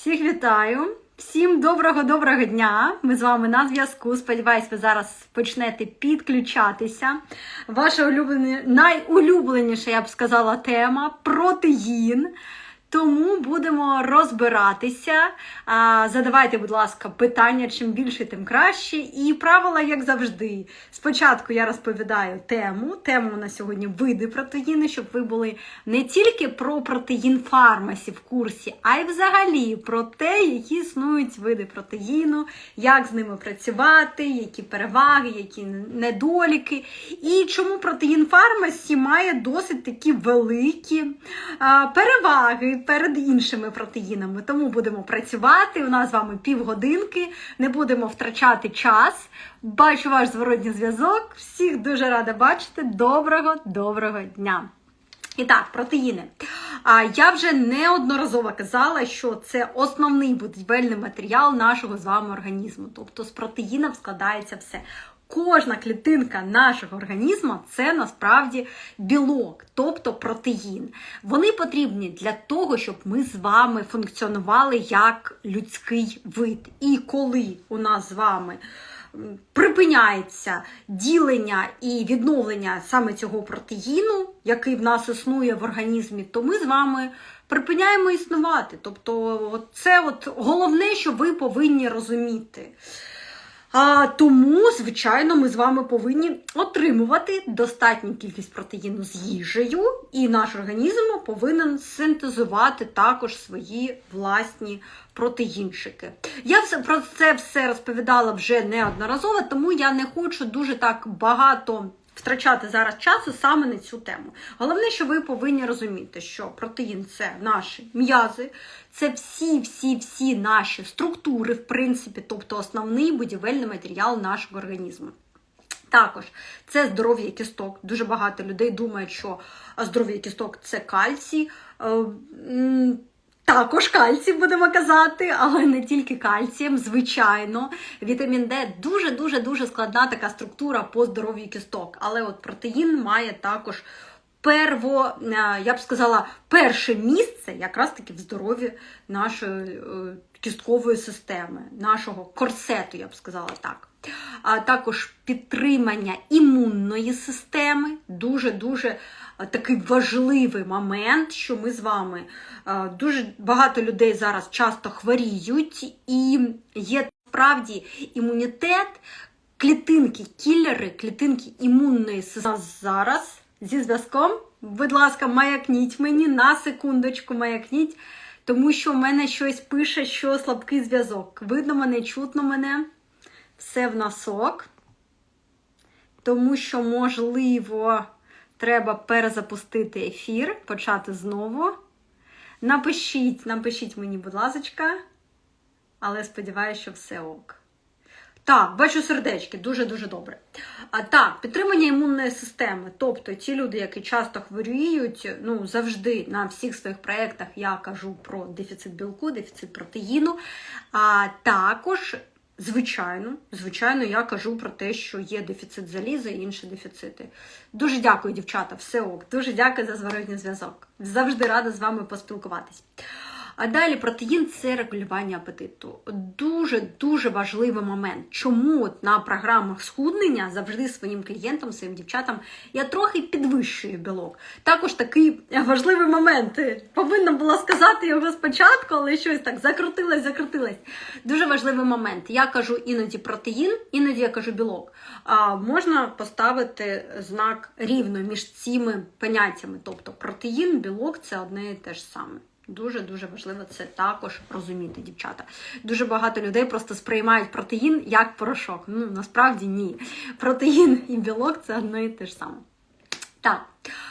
Всіх вітаю! Всім доброго-доброго дня! Ми з вами на зв'язку. Сподіваюсь, ви зараз почнете підключатися. Ваша улюблена, найулюбленіша, я б сказала, тема протеїн. Тому будемо розбиратися. Задавайте, будь ласка, питання, чим більше, тим краще. І правила, як завжди. Спочатку я розповідаю тему. Тема у нас сьогодні види протеїну, щоб ви були не тільки про протеїн фармасі в курсі, а й взагалі про те, які існують види протеїну, як з ними працювати, які переваги, які недоліки. І чому протеїн фармасі має досить такі великі переваги перед іншими протеїнами. Тому будемо працювати. У нас з вами півгодинки, не будемо втрачати час. Бачу ваш зворотній зв'язок. Всіх дуже рада бачити. Доброго, доброго дня! І так, протеїни. А я вже неодноразово казала, що це основний будівельний матеріал нашого з вами організму. Тобто з протеїнів складається все. Кожна клітинка нашого організму це насправді білок, тобто протеїн. Вони потрібні для того, щоб ми з вами функціонували як людський вид. І коли у нас з вами припиняється ділення і відновлення саме цього протеїну, який в нас існує в організмі, то ми з вами припиняємо існувати. Тобто, це от головне, що ви повинні розуміти. А, Тому, звичайно, ми з вами повинні отримувати достатню кількість протеїну з їжею, і наш організм повинен синтезувати також свої власні протеїнчики. Я все про це все розповідала вже неодноразово, тому я не хочу дуже так багато. Втрачати зараз часу саме на цю тему. Головне, що ви повинні розуміти, що протеїн це наші м'язи, це всі-всі-всі наші структури, в принципі, тобто основний будівельний матеріал нашого організму. Також це здоров'я кісток. Дуже багато людей думають, що здоров'я кісток це кальцій. Також кальцій будемо казати, але не тільки кальцієм, звичайно. Вітамін Д дуже-дуже дуже складна така структура по здоров'ю кісток. Але от протеїн має також перво, я б сказала, перше місце якраз таки в здоров'ї нашої кісткової системи, нашого корсету, я б сказала так. А також підтримання імунної системи дуже-дуже такий важливий момент, що ми з вами дуже багато людей зараз часто хворіють, і є справді імунітет, клітинки, кілери, клітинки імунної зараз зі зв'язком. Будь ласка, маякніть мені на секундочку, маякніть, тому що в мене щось пише, що слабкий зв'язок. Видно мене, чутно мене. Все в носок. Тому що, можливо, треба перезапустити ефір, почати знову. Напишіть, напишіть мені, будь ласка, але сподіваюся, що все ок. Так, бачу сердечки, дуже-дуже добре. А так, підтримання імунної системи. Тобто ті люди, які часто хворіють, ну завжди на всіх своїх проєктах я кажу про дефіцит білку, дефіцит протеїну. А також, звичайно, звичайно, я кажу про те, що є дефіцит заліза і інші дефіцити. Дуже дякую, дівчата, все ок. Дуже дякую за зворотній зв'язок. Завжди рада з вами поспілкуватись. А далі протеїн це регулювання апетиту. Дуже-дуже важливий момент. Чому на програмах схуднення завжди своїм клієнтам, своїм дівчатам я трохи підвищую білок. Також такий важливий момент. Повинна була сказати його спочатку, але щось так закрутилось, закрутилось. Дуже важливий момент. Я кажу іноді протеїн, іноді я кажу білок. А Можна поставити знак рівно між цими поняттями. Тобто протеїн, білок це одне і те ж саме. Дуже-дуже важливо це також розуміти, дівчата. Дуже багато людей просто сприймають протеїн як порошок. Ну, насправді ні. Протеїн і білок це одно і те ж саме. Так,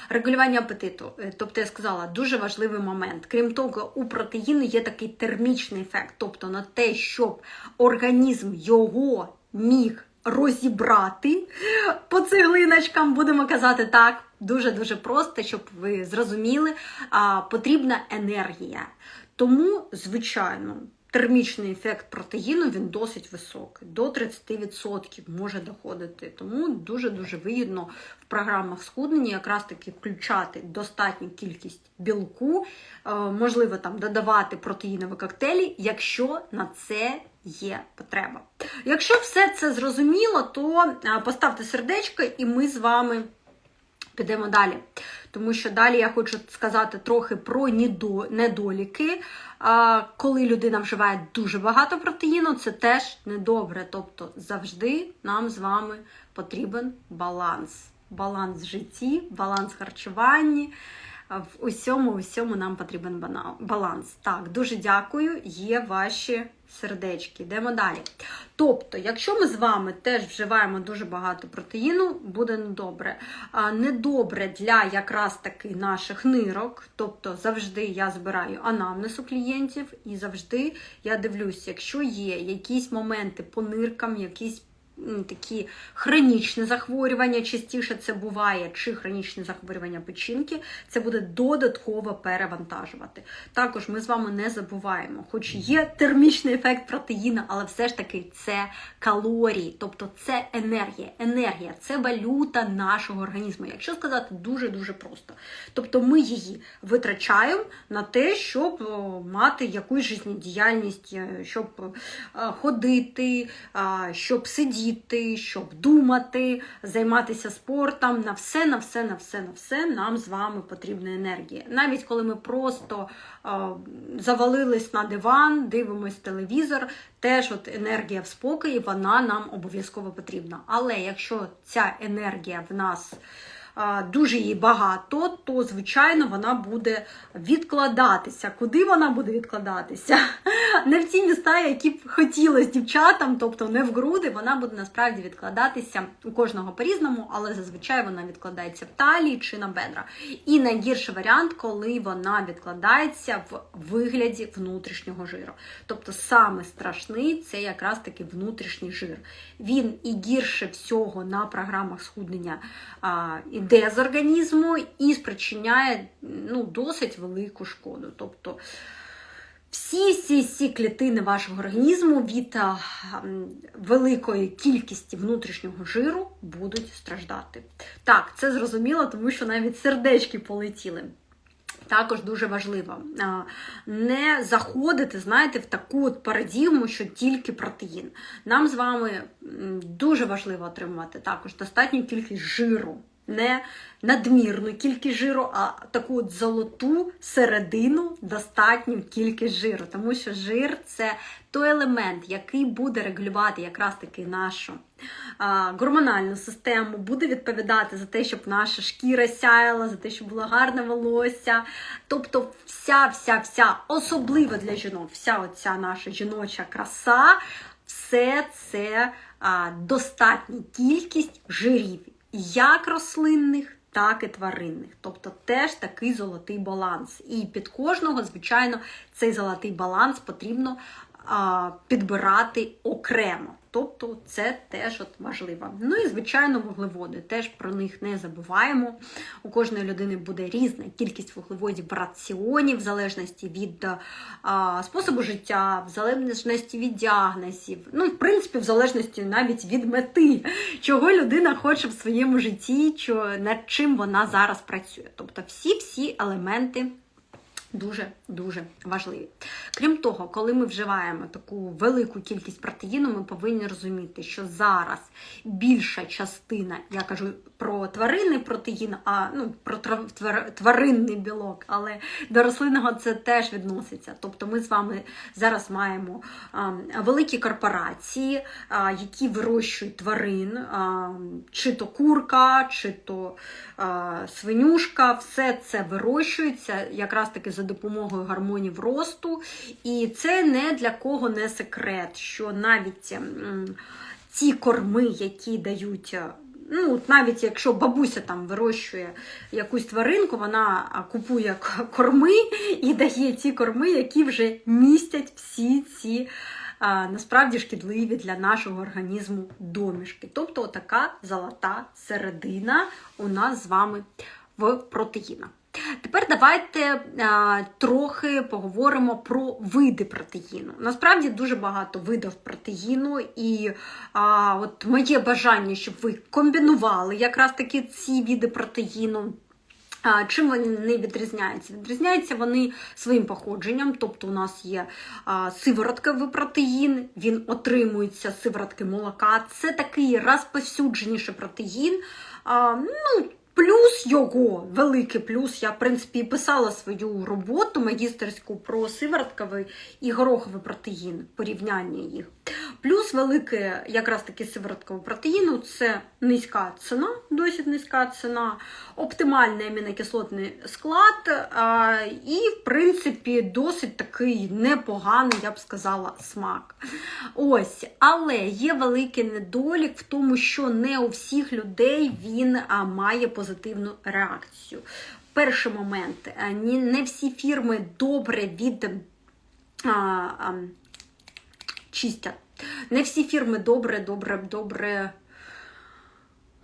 регулювання апетиту. Тобто, я сказала, дуже важливий момент. Крім того, у протеїну є такий термічний ефект, тобто на те, щоб організм його міг розібрати по цеглиночкам, будемо казати так. Дуже-дуже просто, щоб ви зрозуміли, а, потрібна енергія. Тому, звичайно, термічний ефект протеїну він досить високий, до 30% може доходити. Тому дуже-дуже вигідно в програмах схуднення якраз таки включати достатню кількість білку, е, можливо, там додавати протеїнові коктейлі, якщо на це є потреба. Якщо все це зрозуміло, то е, поставте сердечко і ми з вами підемо далі. Тому що далі я хочу сказати трохи про недоліки. Коли людина вживає дуже багато протеїну, це теж недобре. Тобто завжди нам з вами потрібен баланс. Баланс в житті, баланс харчуванні. В усьому, усьому нам потрібен баланс. Так, дуже дякую. Є ваші сердечки. Йдемо далі. Тобто, якщо ми з вами теж вживаємо дуже багато протеїну, буде недобре. Недобре для якраз таки наших нирок. Тобто, завжди я збираю анамнез у клієнтів і завжди я дивлюсь, якщо є якісь моменти по ниркам, якісь такі хронічні захворювання, частіше це буває, чи хронічні захворювання печінки, це буде додатково перевантажувати. Також ми з вами не забуваємо, хоч є термічний ефект протеїна, але все ж таки це калорії, тобто це енергія. Енергія це валюта нашого організму. Якщо сказати дуже-дуже просто. Тобто ми її витрачаємо на те, щоб мати якусь життєдіяльність, е, щоб е, ходити, щоб сидіти, щоб думати, займатися спортом. На все, на все, на все, на все нам з вами потрібна енергія. Навіть коли ми просто завалились на диван, дивимось телевізор, теж от енергія в спокої, вона нам обов'язково потрібна. Але якщо ця енергія в нас дуже її багато, то звичайно вона буде відкладатися. Куди вона буде відкладатися? Не в ті міста, які б хотілося дівчатам, тобто не в груди, вона буде насправді відкладатися у кожного по-різному, але зазвичай вона відкладається в талії чи на бедра. І найгірший варіант, коли вона відкладається в вигляді внутрішнього жиру. Тобто саме страшний це якраз таки внутрішній жир. Він і гірше всього на програмах схуднення а, іде з організму і спричиняє ну, досить велику шкоду. Тобто всі всі всі клітини вашого організму від великої кількості внутрішнього жиру будуть страждати. Так, це зрозуміло, тому що навіть сердечки полетіли. Також дуже важливо не заходити, знаєте, в таку от парадігму, що тільки протеїн. Нам з вами дуже важливо отримувати також достатню кількість жиру. Не надмірну кількість жиру, а таку от золоту середину достатню кількість жиру. Тому що жир це той елемент, який буде регулювати якраз таки нашу а, гормональну систему, буде відповідати за те, щоб наша шкіра сяяла, за те, щоб було гарне волосся. Тобто, вся, вся, вся, особливо для жінок, вся оця наша жіноча краса, все це а, достатня кількість жирів, як рослинних. Так і тваринних, тобто теж такий золотий баланс. І під кожного, звичайно, цей золотий баланс потрібно а, підбирати окремо. Тобто це теж от важливо. Ну і, звичайно, вуглеводи. Теж про них не забуваємо. У кожної людини буде різна кількість вуглеводів в раціоні, в залежності від а, способу життя, в залежності від діагнозів. Ну, в принципі, в залежності навіть від мети, чого людина хоче в своєму житті, над чим вона зараз працює. Тобто всі-всі елементи. Дуже-дуже важливі. Крім того, коли ми вживаємо таку велику кількість протеїну, ми повинні розуміти, що зараз більша частина, я кажу про тваринний протеїн, а ну про тваринний білок, але до рослинного це теж відноситься. Тобто ми з вами зараз маємо а, великі корпорації, а, які вирощують тварин, а, чи то курка, чи то а, свинюшка, все це вирощується якраз таки за допомогою гормонів росту. І це не для кого не секрет, що навіть ці корми, які дають. е, Ну, навіть якщо бабуся там вирощує якусь тваринку, вона купує корми і дає ті корми, які вже містять всі ці а, насправді шкідливі для нашого організму домішки. Тобто така золота середина у нас з вами в протеїнах. Тепер давайте а, трохи поговоримо про види протеїну. Насправді дуже багато видів протеїну, і а, от моє бажання, щоб ви комбінували якраз таки ці види протеїну. Чим вони не відрізняються? Відрізняються вони своїм походженням, тобто у нас є а, сиворотковий протеїн, він отримується з сиворотки молока. Це такий розповсюдженіший протеїн. А, ну, Плюс його, великий плюс, я, в принципі, писала свою роботу магістерську про сиворотковий і гороховий протеїн, порівняння їх. Плюс великий якраз таки сиворотковий протеїну це низька ціна, досить низька ціна, оптимальний амінокислотний склад, і, в принципі, досить такий непоганий, я б сказала, смак. Ось, Але є великий недолік в тому, що не у всіх людей він має позитивну реакцію. Перший момент, не всі фірми добре від. Чистять. Не всі фірми добре, добре, добре.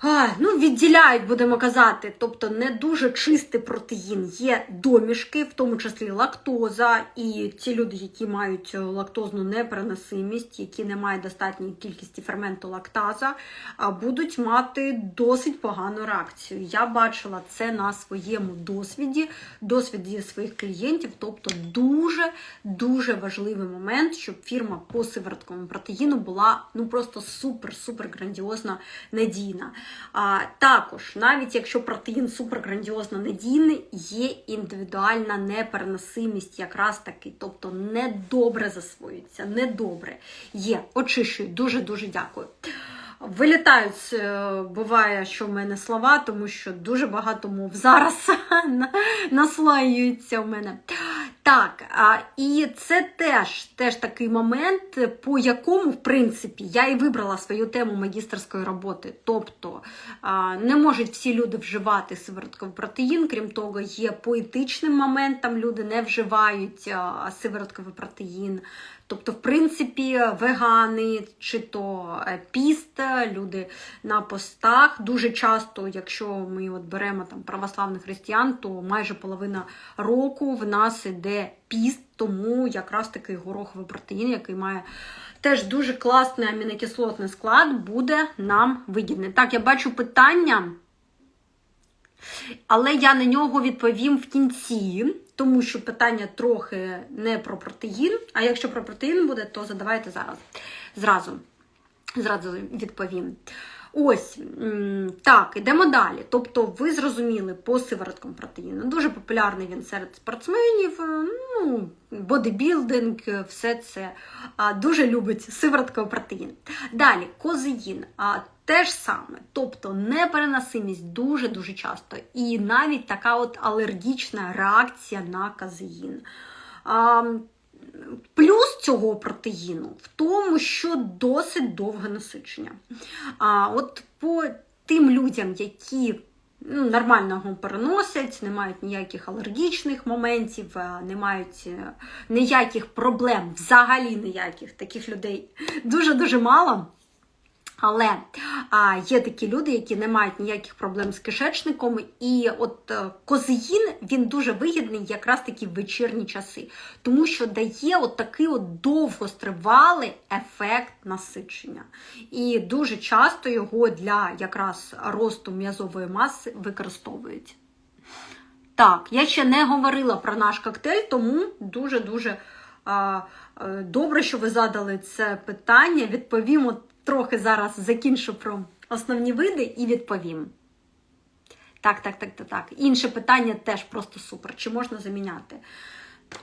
А, ну, відділяють, будемо казати, тобто не дуже чистий протеїн. Є домішки, в тому числі лактоза, і ті люди, які мають лактозну непереносимість, які не мають достатньої кількості ферменту лактаза, будуть мати досить погану реакцію. Я бачила це на своєму досвіді, досвіді своїх клієнтів. Тобто дуже-дуже важливий момент, щоб фірма по сиворотковому протеїну була ну просто супер-супер грандіозно надійна. А, Також, навіть якщо протеїн суперграндіозно надійний, є індивідуальна непереносимість, якраз таки, тобто недобре засвоюється, недобре є. Очищую, дуже-дуже дякую. Вилітають, е, буває, що в мене слова, тому що дуже багато мов зараз наслаюються в мене. Так, і це теж теж такий момент, по якому, в принципі, я і вибрала свою тему магістерської роботи. Тобто не можуть всі люди вживати сиворотковий протеїн, крім того, є поетичним моментом, люди не вживають сиворотковий протеїн. Тобто, в принципі, вегани чи то е, піст, люди на постах. Дуже часто, якщо ми от беремо там православних християн, то майже половина року в нас іде піст, тому якраз такий гороховий протеїн, який має теж дуже класний амінокислотний склад, буде нам вигідний. Так, я бачу питання. Але я на нього відповім в кінці, тому що питання трохи не про протеїн. А якщо про протеїн буде, то задавайте зараз. Зразу, Зразу відповім. Ось так, йдемо далі. Тобто, ви зрозуміли по сивороткам протеїну. Дуже популярний він серед спортсменів, ну, бодибілдинг, все це дуже любить сиворотковий протеїн. Далі, козеїн. Те ж саме, тобто непереносимість дуже-дуже часто, і навіть така от алергічна реакція на казеїн. Плюс цього протеїну в тому, що досить довге насичення. А от по тим людям, які ну, нормально його переносять, не мають ніяких алергічних моментів, не мають е, ніяких проблем, взагалі ніяких таких людей дуже-дуже мало. Але а, є такі люди, які не мають ніяких проблем з кишечником, і от е, козеїн він дуже вигідний якраз таки в вечірні часи, тому що дає от такий от довгостривалий ефект насичення. І дуже часто його для якраз росту м'язової маси використовують. Так, я ще не говорила про наш коктейль, тому дуже-дуже добре, що ви задали це питання. Відповімо трохи зараз закінчу про основні види і відповім. Так, так, так, так, так. Інше питання теж просто супер. Чи можна заміняти?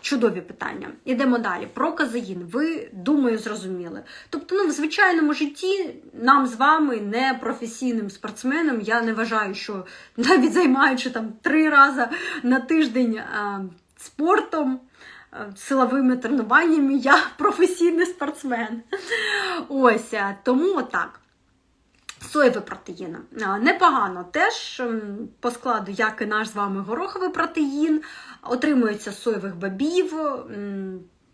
Чудові питання. Ідемо далі. Про казеїн. Ви, думаю, зрозуміли. Тобто, ну, в звичайному житті нам з вами, не професійним спортсменам, я не вважаю, що навіть займаючи там три рази на тиждень а, спортом. Силовими тренуваннями я професійний спортсмен. Ось, е, тому отак. Соєві протеїн. Е, непогано теж по складу, як і наш з вами гороховий протеїн, отримується соєвих бобів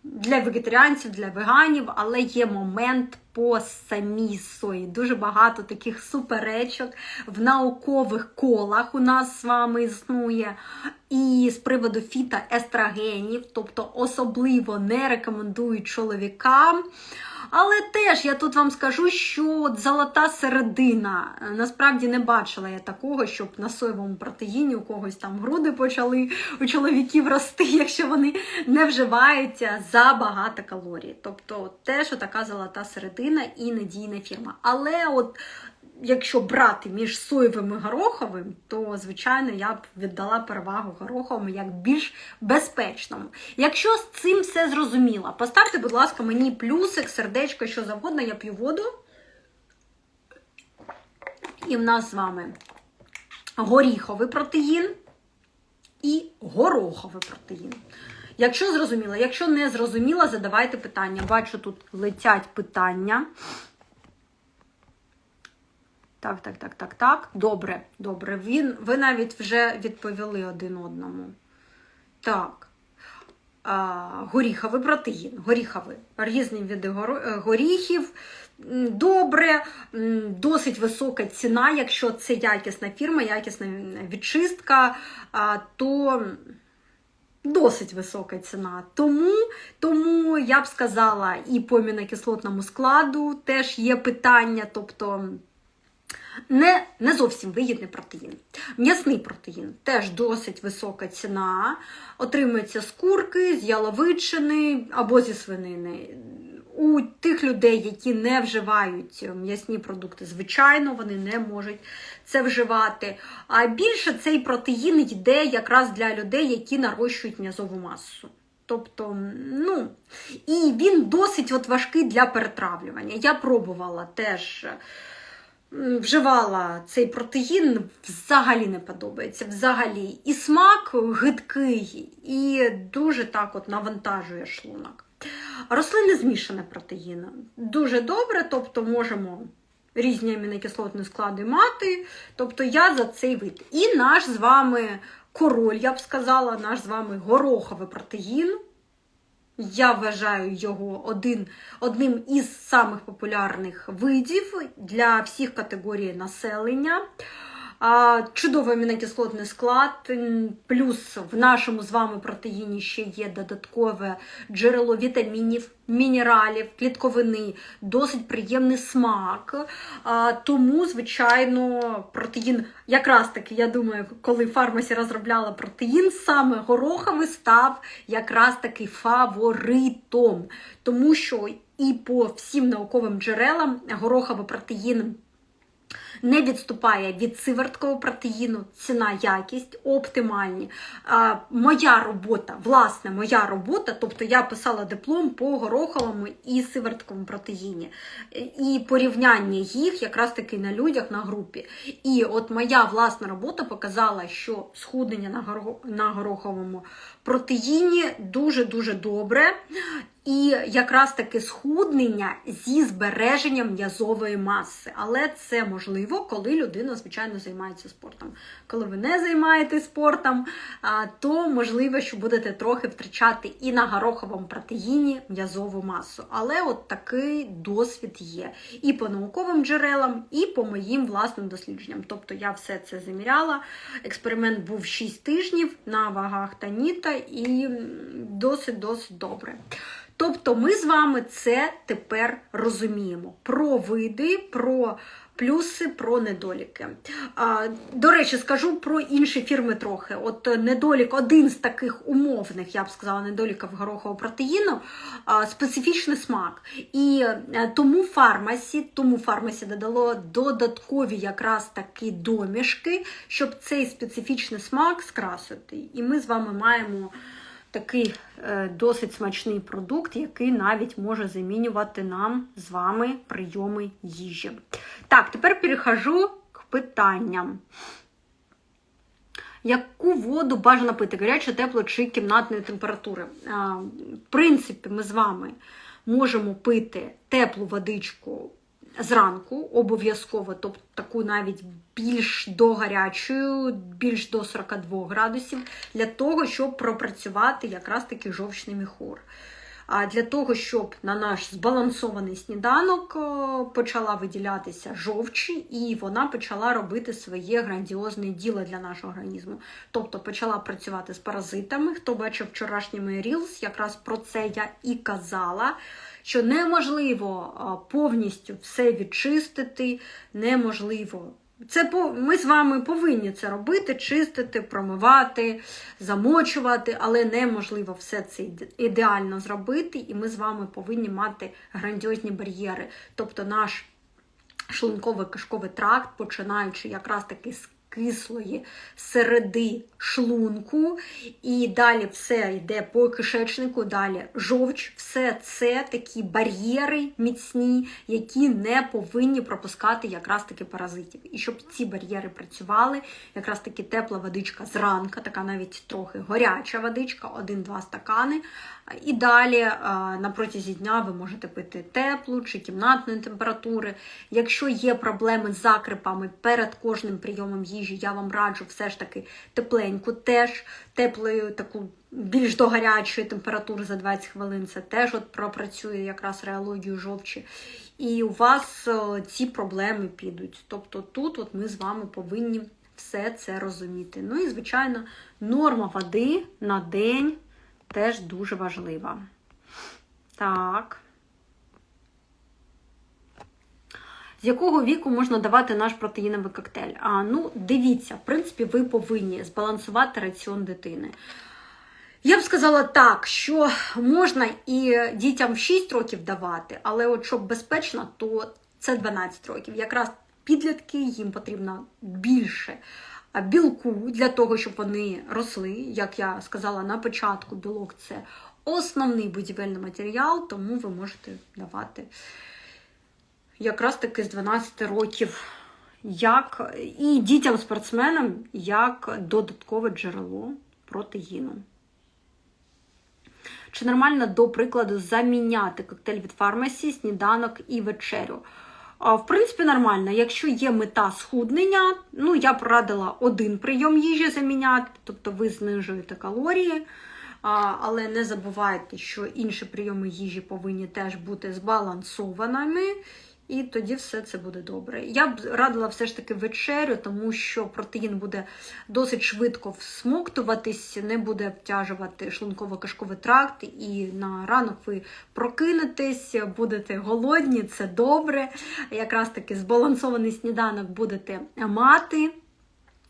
для вегетаріанців, для веганів, але є момент по самій сої. Дуже багато таких суперечок в наукових колах у нас з вами існує. і з приводу фітоестрогенів, тобто особливо не рекомендують чоловікам. Але теж я тут вам скажу, що от золота середина. е, Насправді не бачила я такого, щоб на соєвому протеїні у когось там груди почали у чоловіків рости, якщо вони не вживаються забагато калорій. Тобто теж така золота середина і надійна фірма. Але от якщо брати між соєвим і гороховим, то звичайно я б віддала перевагу гороховому як більш безпечному. Якщо з цим все зрозуміло, поставте, будь ласка, мені плюсик, сердечко, що завгодно, я п'ю воду. І в нас з вами горіховий протеїн і гороховий протеїн. Якщо зрозуміло, якщо не зрозуміло, задавайте питання. Бачу, тут летять питання. Так, так, так, так, так. Добре, добре. Він, ви навіть вже відповіли один одному. Так. А, горіховий протеїн. Горіховий. Різні види е, горіхів. Добре, досить висока ціна, якщо це якісна фірма, якісна відчистка, то досить висока ціна. Тому, тому я б сказала, і по амінокислотному складу теж є питання, тобто не, не зовсім вигідний протеїн. М'ясний протеїн теж досить висока ціна. Отримується з курки, з яловичини або зі свинини. У тих людей, які не вживають м'ясні продукти, звичайно, вони не можуть це вживати. А більше цей протеїн йде якраз для людей, які нарощують м'язову масу. Тобто, ну, і він досить от важкий для перетравлювання. Я пробувала теж вживала цей протеїн, взагалі не подобається. Взагалі. І смак гидкий, і дуже так от навантажує шлунок. Рослини змішане протеїн. Дуже добре, тобто можемо різні амінокислотні склади мати. Тобто я за цей вид. І наш з вами король, я б сказала, наш з вами гороховий протеїн. Я вважаю його один, одним із самих популярних видів для всіх категорій населення. Чудовий амінокислотний склад, плюс в нашому з вами протеїні ще є додаткове джерело вітамінів, мінералів, клітковини, досить приємний смак. Тому, звичайно, протеїн, якраз таки, я думаю, коли фармасі розробляла протеїн, саме гороховий став якраз таки фаворитом, тому що і по всім науковим джерелам гороховий протеїн не відступає від сиверткого протеїну, ціна, якість оптимальні. А, моя робота, власне, моя робота, тобто я писала диплом по гороховому і сивертковому протеїні. І порівняння їх якраз таки на людях на групі. І от моя власна робота показала, що схуднення на гороховому протеїні дуже-дуже добре. І якраз таки схуднення зі збереженням м'язової маси. Але це можливо, коли людина, звичайно, займається спортом. Коли ви не займаєтесь спортом, то можливо, що будете трохи втрачати і на гороховому протеїні м'язову масу. Але от такий досвід є. І по науковим джерелам, і по моїм власним дослідженням. Тобто я все це заміряла. Експеримент був 6 тижнів на вагах Таніта і досить-досить добре. Тобто ми з вами це тепер розуміємо. Про види, про плюси, про недоліки. До речі, скажу про інші фірми трохи. От недолік, один з таких умовних, я б сказала, недоліків горохового протеїну специфічний смак. І е, тому фармасі, тому фармасі додало додаткові якраз такі домішки, щоб цей специфічний смак скрасити. І ми з вами маємо такий е, досить смачний продукт, який навіть може замінювати нам з вами прийоми їжі. Так, тепер перехожу к питанням. Яку воду бажано пити? Гарячу, теплу чи кімнатної температури? В принципі, ми з вами можемо пити теплу водичку зранку, обов'язково, тобто таку навіть більш до гарячою, більш до 42 градусів, для того, щоб пропрацювати якраз таки жовчний міхур. а для того, щоб на наш збалансований сніданок почала виділятися жовчі, і вона почала робити своє грандіозне діло для нашого організму. Тобто почала працювати з паразитами. Хто бачив вчорашній мій Reels, якраз про це я і казала. Що неможливо повністю все відчистити, неможливо. Це по- ми з вами повинні це робити, чистити, промивати, замочувати, але неможливо все це ідеально зробити, і ми з вами повинні мати грандіозні бар'єри. Тобто наш шлунково-кишковий тракт, починаючи якраз таки з кислої середи шлунку, і далі все йде по кишечнику, далі жовч, все це такі бар'єри міцні, які не повинні пропускати якраз таки паразитів. І щоб ці бар'єри працювали, якраз таки тепла водичка зранка, така навіть трохи гаряча водичка, один-два стакани. І далі на протязі дня ви можете пити теплу чи кімнатної температури. Якщо є проблеми з закрипами перед кожним прийомом їжі, я вам раджу все ж таки тепленьку, теж теплою, таку більш до гарячої температури за 20 хвилин. Це теж от пропрацює якраз реологію жовчі. І у вас ці проблеми підуть. Тобто тут от ми з вами повинні все це розуміти. Ну і, звичайно, норма води на день теж дуже важлива. Так. З якого віку можна давати наш протеїновий коктейль? А, ну, дивіться, в принципі, ви повинні збалансувати раціон дитини. Я б сказала так, що можна і дітям в 6 років давати, але от щоб безпечно, то це 12 років. Якраз підлітки їм потрібно більше білку для того, щоб вони росли. Як я сказала на початку, білок це основний будівельний матеріал, тому ви можете давати якраз таки з 12 років. Як і дітям-спортсменам як додаткове джерело протеїну. Чи нормально, до прикладу, заміняти коктейль від фармасі, сніданок і вечерю? В принципі, нормально. Якщо є мета схуднення, ну я б радила один прийом їжі заміняти, тобто ви знижуєте калорії, але не забувайте, що інші прийоми їжі повинні теж бути збалансованими. І тоді все це буде добре. Я б радила все ж таки вечерю, тому що протеїн буде досить швидко всмоктуватись, не буде обтяжувати шлунково-кишковий тракт, і на ранок ви прокинетесь, будете голодні, це добре. Якраз таки збалансований сніданок будете мати.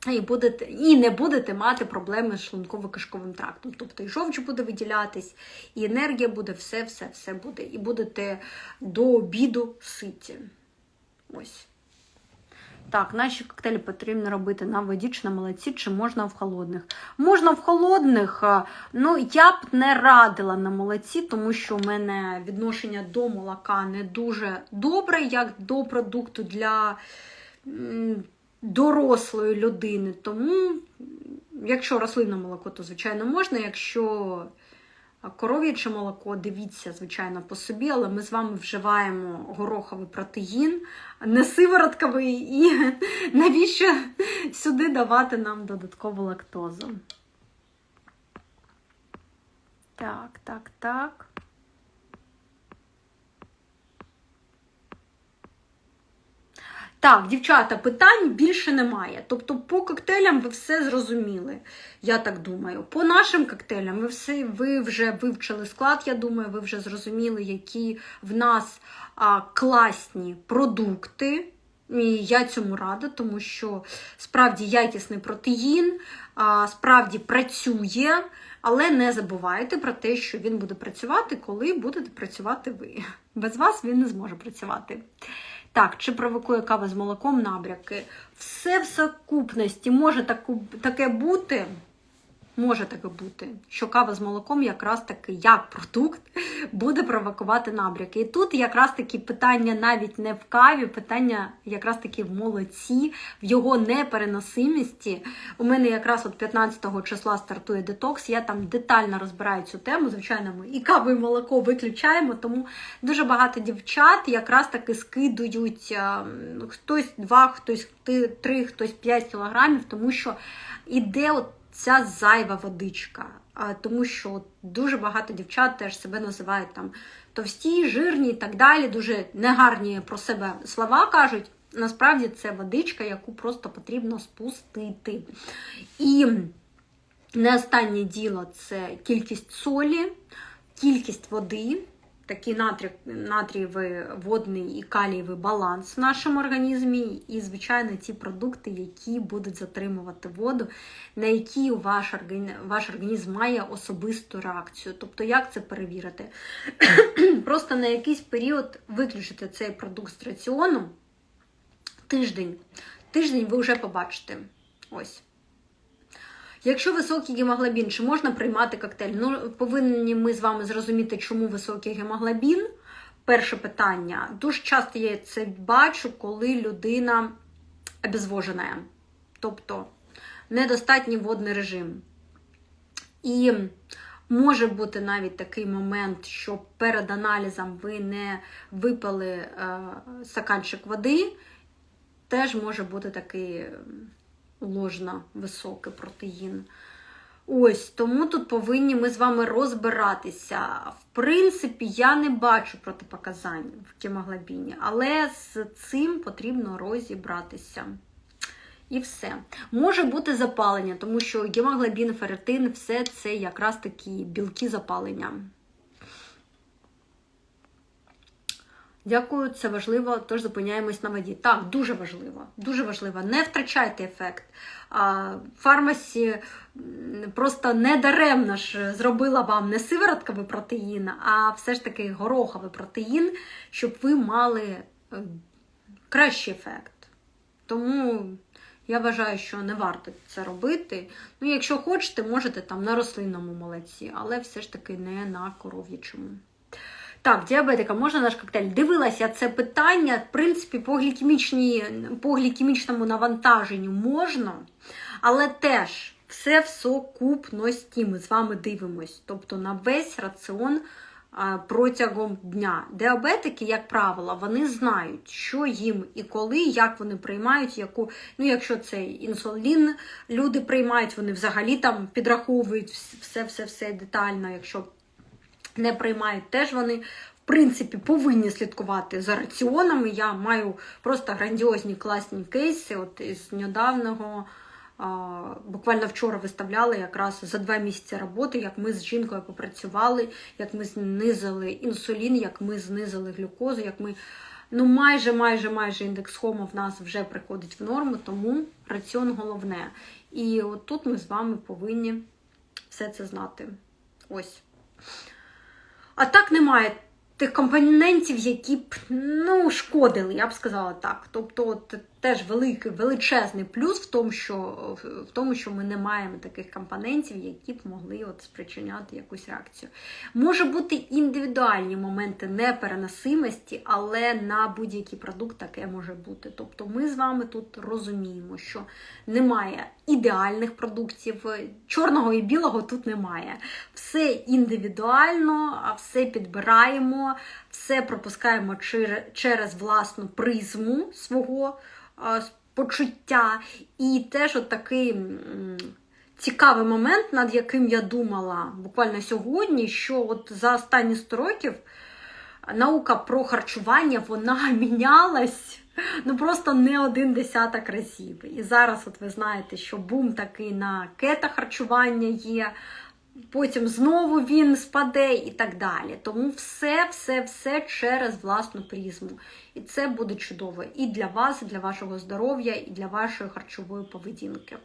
І будете, і не будете мати проблеми з шлунково-кишковим трактом. Тобто і жовч буде виділятись, і енергія буде, все, все, все буде. І будете до обіду ситі. Ось. Так, наші коктейлі потрібно робити на воді чи на молоці, чи можна в холодних. Можна в холодних, ну я б не радила на молоці, тому що у мене відношення до молока не дуже добре, як до продукту для. Дорослої людини. Тому, якщо рослинне молоко, то звичайно можна. Якщо коров'яче молоко, дивіться, звичайно, по собі, але ми з вами вживаємо гороховий протеїн, не сиворотковий, і навіщо сюди давати нам додаткову лактозу? Так, так, так. Так, дівчата, питань більше немає. Тобто, по коктейлям ви все зрозуміли, я так думаю. По нашим коктейлям ви все ви вже вивчили склад, я думаю, ви вже зрозуміли, які в нас а, класні продукти. І я цьому рада, тому що справді якісний протеїн, а, справді працює, але не забувайте про те, що він буде працювати, коли будете працювати ви. Без вас він не зможе працювати. Так, чи провокує кава з молоком набряки? Все в сукупності може таку, таке бути. Може таке бути, що кава з молоком якраз таки як продукт буде провокувати набряки. І тут якраз таки питання навіть не в каві, питання якраз таки в молоці, в його непереносимості. У мене якраз от 15 числа стартує детокс, я там детально розбираю цю тему. Звичайно, ми і каву, і молоко виключаємо, тому дуже багато дівчат якраз таки скидують хтось 2, хтось 3, хтось 5 кілограмів, тому що іде от ця зайва водичка. Тому що дуже багато дівчат теж себе називають там товсті, жирні і так далі. Дуже негарні про себе слова кажуть. Насправді це водичка, яку просто потрібно спустити. І не останнє діло це кількість солі, кількість води, такий натрій, натрієвий водний і калієвий баланс в нашому організмі, і, звичайно, ті продукти, які будуть затримувати воду, на які ваш організм, ваш організм має особисту реакцію. Тобто, як це перевірити? Просто на якийсь період виключити цей продукт з раціону тиждень. Тиждень ви вже побачите. Ось. Якщо високий гемоглобін, чи можна приймати коктейль? Ну, повинні ми з вами зрозуміти, чому високий гемоглобін. Перше питання. Дуже часто я це бачу, коли людина обезвожена, тобто недостатній водний режим. І може бути навіть такий момент, що перед аналізом ви не випили е, стаканчик води, теж може бути такий ложно високий протеїн. Ось, тому тут повинні ми з вами розбиратися. В принципі, я не бачу протипоказань в гемоглобіні, але з цим потрібно розібратися. І все. Може бути запалення, тому що гемоглобін, ферритин, все це якраз такі білки запалення. Дякую, це важливо, тож зупиняємось на воді. Так, дуже важливо, дуже важливо. Не втрачайте ефект. Фармасі просто не даремно ж зробила вам не сиворотковий протеїн, а все ж таки гороховий протеїн, щоб ви мали е, кращий ефект. Тому я вважаю, що не варто це робити. Ну, якщо хочете, можете там на рослинному молоці, але все ж таки не на коров'ячому. Так, діабетика, можна наш коктейль? Дивилася це питання. В принципі, по глікемічній, по глікемічному навантаженню можна, але теж все в сукупності ми з вами дивимось. Тобто на весь раціон протягом дня. Діабетики, як правило, вони знають, що їм і коли, як вони приймають, яку, ну, якщо це інсулін, люди приймають, вони взагалі там підраховують все-все-все детально. якщо не приймають, теж вони, в принципі, повинні слідкувати за раціонами. Я маю просто грандіозні класні кейси. От із недавнього, буквально вчора виставляли якраз за два місяці роботи, як ми з жінкою попрацювали, як ми знизили інсулін, як ми знизили глюкозу, як ми. Ну, майже, майже, майже індекс хома в нас вже приходить в норму, тому раціон головне. І от тут ми з вами повинні все це знати. Ось. А так немає тих компонентів, які б ну, шкодили, я б сказала так. Тобто, теж великий величезний плюс в тому, що в тому, що ми не маємо таких компонентів, які б могли от спричиняти якусь реакцію. Може бути індивідуальні моменти непереносимості, але на будь-який продукт таке може бути. Тобто ми з вами тут розуміємо, що немає ідеальних продуктів, чорного і білого тут немає. Все індивідуально, все підбираємо, все пропускаємо через власну призму свого почуття. І теж от такий цікавий момент, над яким я думала буквально сьогодні, що от за останні 100 років наука про харчування вона мінялась. Ну, просто не один десяток разів. І зараз, от ви знаєте, що бум такий на кета харчування є, потім знову він спаде і так далі. Тому все-все-все через власну призму. І це буде чудово і для вас, і для вашого здоров'я, і для вашої харчової поведінки.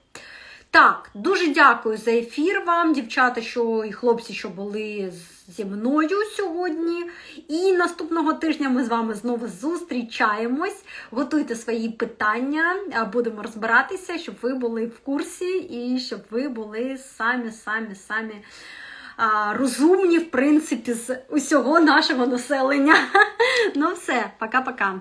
Так, дуже дякую за ефір вам, дівчата, що і хлопці, що були зі мною сьогодні. І наступного тижня ми з вами знову зустрічаємось. Готуйте свої питання, будемо розбиратися, щоб ви були в курсі і щоб ви були самі-самі-самі розумні, в принципі, з усього нашого населення. Ну, все, пока-пока.